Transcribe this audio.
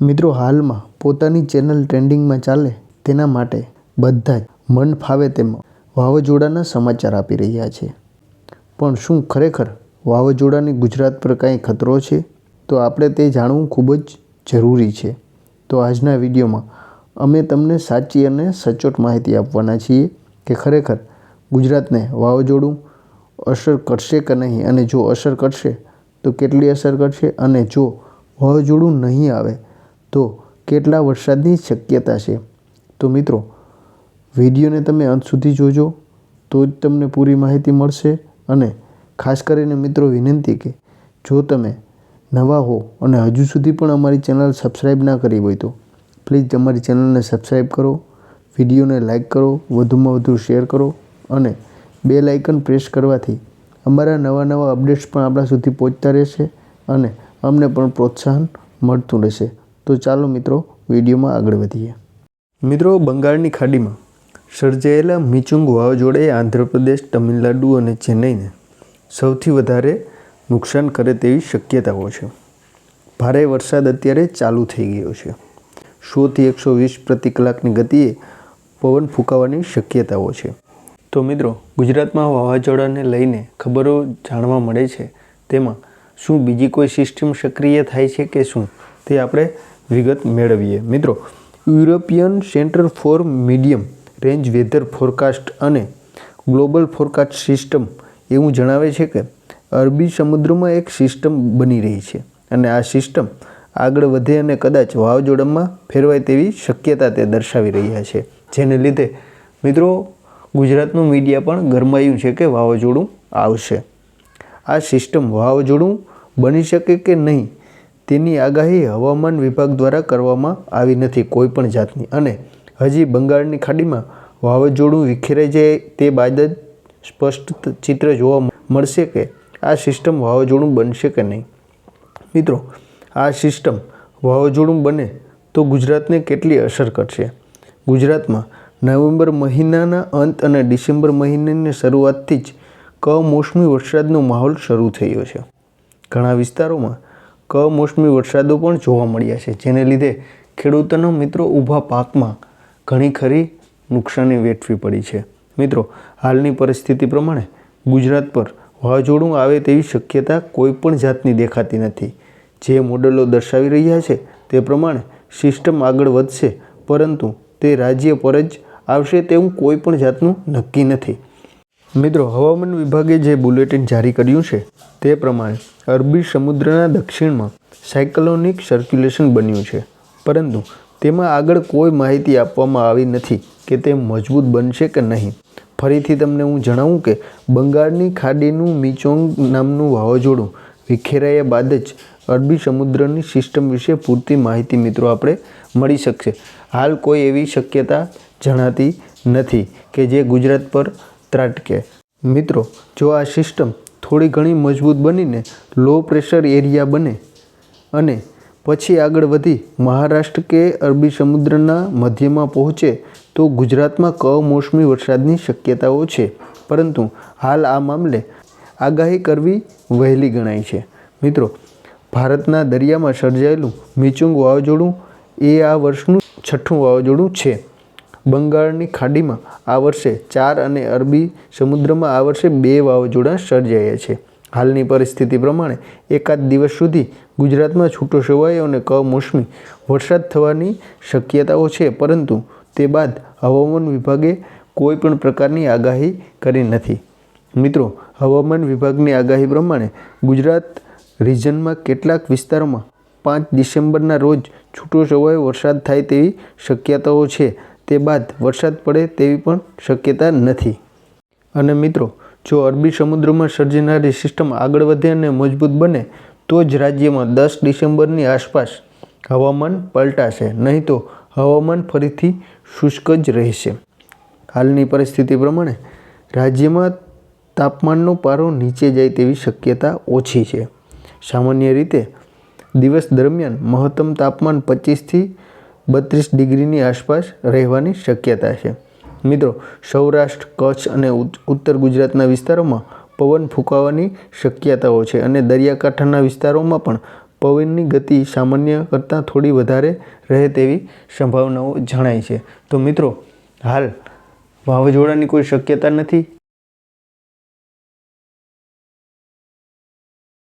મિત્રો હાલમાં પોતાની ચેનલ ટ્રેન્ડિંગમાં ચાલે તેના માટે બધા જ મન ફાવે તેમ વાવાઝોડાના સમાચાર આપી રહ્યા છે. પણ શું ખરેખર વાવાઝોડાની ગુજરાત પર કાંઈ ખતરો છે? તો આપણે તે જાણવું ખૂબ જ જરૂરી છે. તો આજના વિડીયોમાં અમે તમને સાચી અને સચોટ માહિતી આપવાના છીએ કે ખરેખર ગુજરાતને વાવાઝોડું અસર કરશે કે નહીં? અને જો અસર કરશે, તો કેટલી અસર કરશે? અને જો વાવાઝોડું નહીં આવે તો કેટલા વરસાદની શક્યતા છે? તો મિત્રો, વિડીયોને તમે અંત સુધી જોજો, તો જ તમને પૂરી માહિતી મળશે અને ખાસ કરીને મિત્રો વિનંતી કે જો તમે નવા હો અને હજુ સુધી પણ અમારી ચેનલ સબસ્ક્રાઈબ ના કરી હોય તો પ્લીઝ અમારી ચેનલને સબસ્ક્રાઈબ કરો, વિડીયોને લાઇક કરો, વધુમાં વધુ શેર કરો અને બે લાઇકન પ્રેસ કરવાથી અમારા નવા નવા અપડેટ્સ પણ આપણા સુધી પહોંચતા રહેશે અને અમને પણ પ્રોત્સાહન મળતું રહેશે. તો ચાલો મિત્રો વિડીયોમાં આગળ વધીએ. મિત્રો બંગાળની ખાડીમાં સર્જાયેલા મિચુંગ વાવાઝોડાએ આંધ્રપ્રદેશ, તમિલનાડુ અને ચેન્નઈને સૌથી વધારે નુકસાન કરે તેવી શક્યતાઓ છે. ભારે વરસાદ અત્યારે ચાલુ થઈ ગયો છે. સોથી એકસો વીસ પ્રતિ કલાકની ગતિએ પવન ફૂંકાવાની શક્યતાઓ છે. તો મિત્રો, ગુજરાતમાં વાવાઝોડાને લઈને ખબરો જાણવા મળે છે. તેમાં શું બીજી કોઈ સિસ્ટમ સક્રિય થાય છે કે શું? તે આપણે વિગત મેળવીએ. મિત્રો, European centre for medium range weather forecast અને ગ્લોબલ ફોરકાસ્ટ સિસ્ટમ એવું જણાવે છે કે અરબી સમુદ્રમાં એક સિસ્ટમ બની રહી છે અને આ સિસ્ટમ આગળ વધે અને કદાચ વાવાઝોડામાં ફેરવાય તેવી શક્યતા તે દર્શાવી રહ્યા છે. જેને લીધે, મિત્રો, ગુજરાતનું મીડિયા પણ ગરમાયું છે કે વાવાઝોડું આવશે. આ સિસ્ટમ વાવાઝોડું બની શકે કે નહીં તેની આગાહી હવામાન વિભાગ દ્વારા કરવામાં આવી નથી કોઈપણ જાતની. અને હજી બંગાળની ખાડીમાં વાવાઝોડું વિખેરાઈ જાય તે બાદ જ સ્પષ્ટ ચિત્ર જોવા મળશે કે આ સિસ્ટમ વાવાઝોડું બનશે કે નહીં. મિત્રો, આ સિસ્ટમ વાવાઝોડું બને તો ગુજરાતને કેટલી અસર કરશે? ગુજરાતમાં નવેમ્બર મહિનાના અંત અને ડિસેમ્બર મહિનાની શરૂઆતથી જ કમોસમી વરસાદનો માહોલ શરૂ થયો છે. ઘણા વિસ્તારોમાં કમોસમી વરસાદો પણ જોવા મળ્યા છે, જેને લીધે ખેડૂતોના મિત્રો ઊભા પાકમાં ઘણી ખરી નુકસાની વેઠવી પડી છે. મિત્રો, હાલની પરિસ્થિતિ પ્રમાણે ગુજરાત પર વાવાઝોડું આવે તેવી શક્યતા કોઈ પણ જાતની દેખાતી નથી. જે મોડલો દર્શાવી રહ્યા છે તે પ્રમાણે સિસ્ટમ આગળ વધશે, પરંતુ તે રાજ્ય પર જ આવશે તેવું કોઈ પણ જાતનું નક્કી નથી. મિત્રો, હવામાન વિભાગે જે બુલેટિન જારી કર્યું છે, તે પ્રમાણે અરબી સમુદ્રના દક્ષિણમાં સાયક્લોનિક સર્ક્યુલેશન બન્યું છે. પરંતુ તેમાં આગળ કોઈ માહિતી આપવામાં આવી નથી કે તે મજબૂત બનશે કે નહીં. ફરીથી તમને હું જણાવું કે બંગાળની ખાડીનું મિચોંગ નામનું વાવાઝોડું વિખેરાયા બાદ જ અરબી સમુદ્રની સિસ્ટમ વિશે પૂરતી માહિતી મિત્રો આપણે મળી શકશે. હાલ કોઈ એવી શક્યતા જણાતી નથી કે જે ગુજરાત પર ત્રાટકે. મિત્રો, જો આ સિસ્ટમ થોડી ઘણી મજબૂત બનીને લો પ્રેશર એરિયા બને અને પછી આગળ વધી મહારાષ્ટ્ર કે અરબી સમુદ્રના મધ્યમાં પહોંચે, તો ગુજરાતમાં કમોસમી વરસાદની શક્યતાઓ છે. પરંતુ હાલ આ મામલે આગાહી કરવી વહેલી ગણાય છે. મિત્રો, ભારતના દરિયામાં સર્જાયેલું મિચુંગ વાવાઝોડું એ આ વર્ષનું છઠ્ઠું વાવાઝોડું છે. બંગાળની ખાડીમાં આ વર્ષે ચાર અને અરબી સમુદ્રમાં આ વર્ષે બે વાવાઝોડા સર્જાયા છે. હાલની પરિસ્થિતિ પ્રમાણે એકાદ દિવસ સુધી ગુજરાતમાં છૂટો છવાયો અને કમોસમી વરસાદ થવાની શક્યતાઓ છે, પરંતુ તે બાદ હવામાન વિભાગે કોઈ પણ પ્રકારની આગાહી કરી નથી. મિત્રો, હવામાન વિભાગની આગાહી પ્રમાણે ગુજરાત રિજનમાં કેટલાક વિસ્તારોમાં પાંચ ડિસેમ્બરના રોજ છૂટો છવાયો વરસાદ થાય તેવી શક્યતાઓ છે. તે બાદ વરસાદ પડે તેવી પણ શક્યતા નથી. અને મિત્રો, જો અરબી સમુદ્રમાં સર્જનારી સિસ્ટમ આગળ વધે અને મજબૂત બને, તો જ રાજ્યમાં દસ ડિસેમ્બરની આસપાસ હવામાન પલટાશે. નહીં તો હવામાન ફરીથી શુષ્ક જ રહેશે. હાલની પરિસ્થિતિ પ્રમાણે રાજ્યમાં તાપમાનનો પારો નીચે જાય તેવી શક્યતા ઓછી છે. સામાન્ય રીતે દિવસ દરમિયાન મહત્તમ તાપમાન પચીસથી બત્રીસ ડિગ્રીની આસપાસ રહેવાની શક્યતા છે. મિત્રો, સૌરાષ્ટ્ર, કચ્છ અને ઉત્તર ગુજરાતના વિસ્તારોમાં પવન ફૂંકાવાની શક્યતાઓ છે અને દરિયાકાંઠાના વિસ્તારોમાં પણ પવનની ગતિ સામાન્ય કરતાં થોડી વધારે રહે તેવી સંભાવનાઓ જણાય છે. તો મિત્રો, હાલ વાવાઝોડાની કોઈ શક્યતા નથી?